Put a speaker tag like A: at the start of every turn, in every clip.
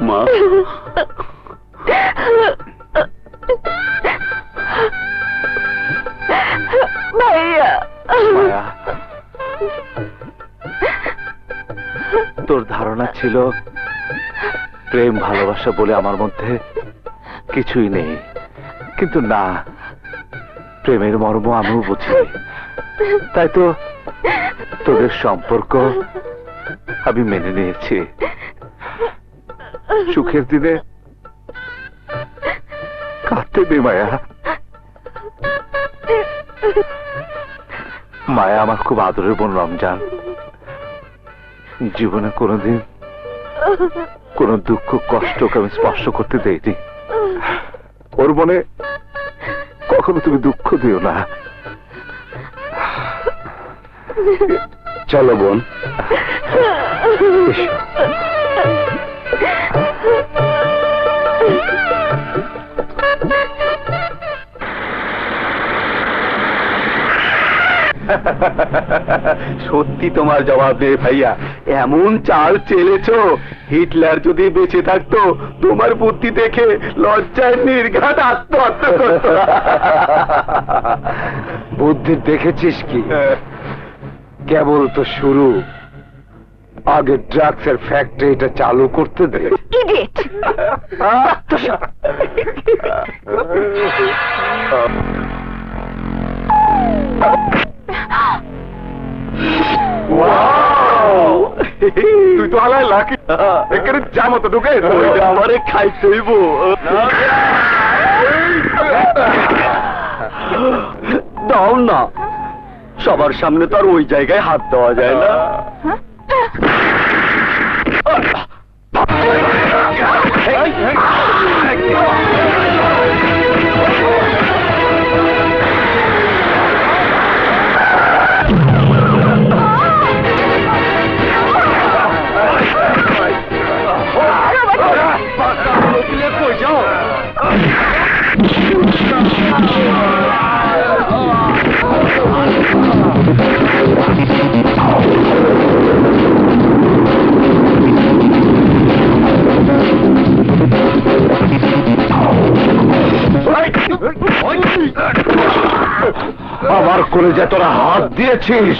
A: মা।
B: ভাইয়া।
A: তোর ধারণা ছিল প্রেম ভালোবাসা বলে আমার মধ্যে কিছুই নেই। কিন্তু না প্রেমের মর্ম আমিও বুঝি। তাই তো তোদের সম্পর্ক আমি মেনে নিয়েছি। সুখের দিনে কাঁদতে দে মায়া। মায়া আমার খুব আদরের বোন রমজান। জীবনে কোনোদিন কোনো দুঃখ কষ্টকে আমি স্পর্শ করতে দেইনি। ওর মনে কখনো তুমি দুঃখ দিও না। চলো বোন। সত্যি তোমার জবাব নেই ভাইয়া, এমন চাল চেলেছো, হিটলার যদি বেঁচে থাকতো, তোমার বুদ্ধি দেখে লজ্জায় নির্ঘাত আত্মহত্যা বুদ্ধি দেখেছিস কি? কেবল তো শুরু। আগে ড্রাগস এর ফ্যাক্টরিটা চালু করতে দে।
B: ইডিয়েট
A: তুই তো আলাই লাকি এখানে যা মতো ঢুকে। আমারে খাইতেইব দাও না। সবার সামনে তো আর ওই জায়গায় হাত দেওয়া যায় না। আমার কলেজে তোরা হাত দিয়েছিস।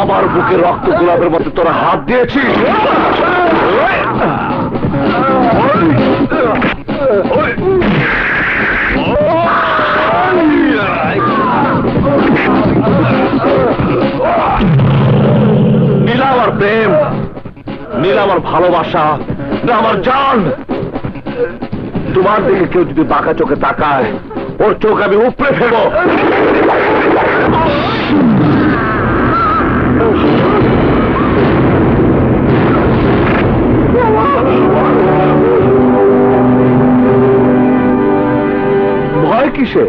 A: আমার বুকে রক্ত গোলাপের মতো তোরা হাত দিয়েছিস। আমার ভালোবাসা না আমার জান। তোমার দিকে কেউ যদি বাঁকা চোখে তাকায়, ওর চোখ আমি উপরে ফেলব। ভয় কিসে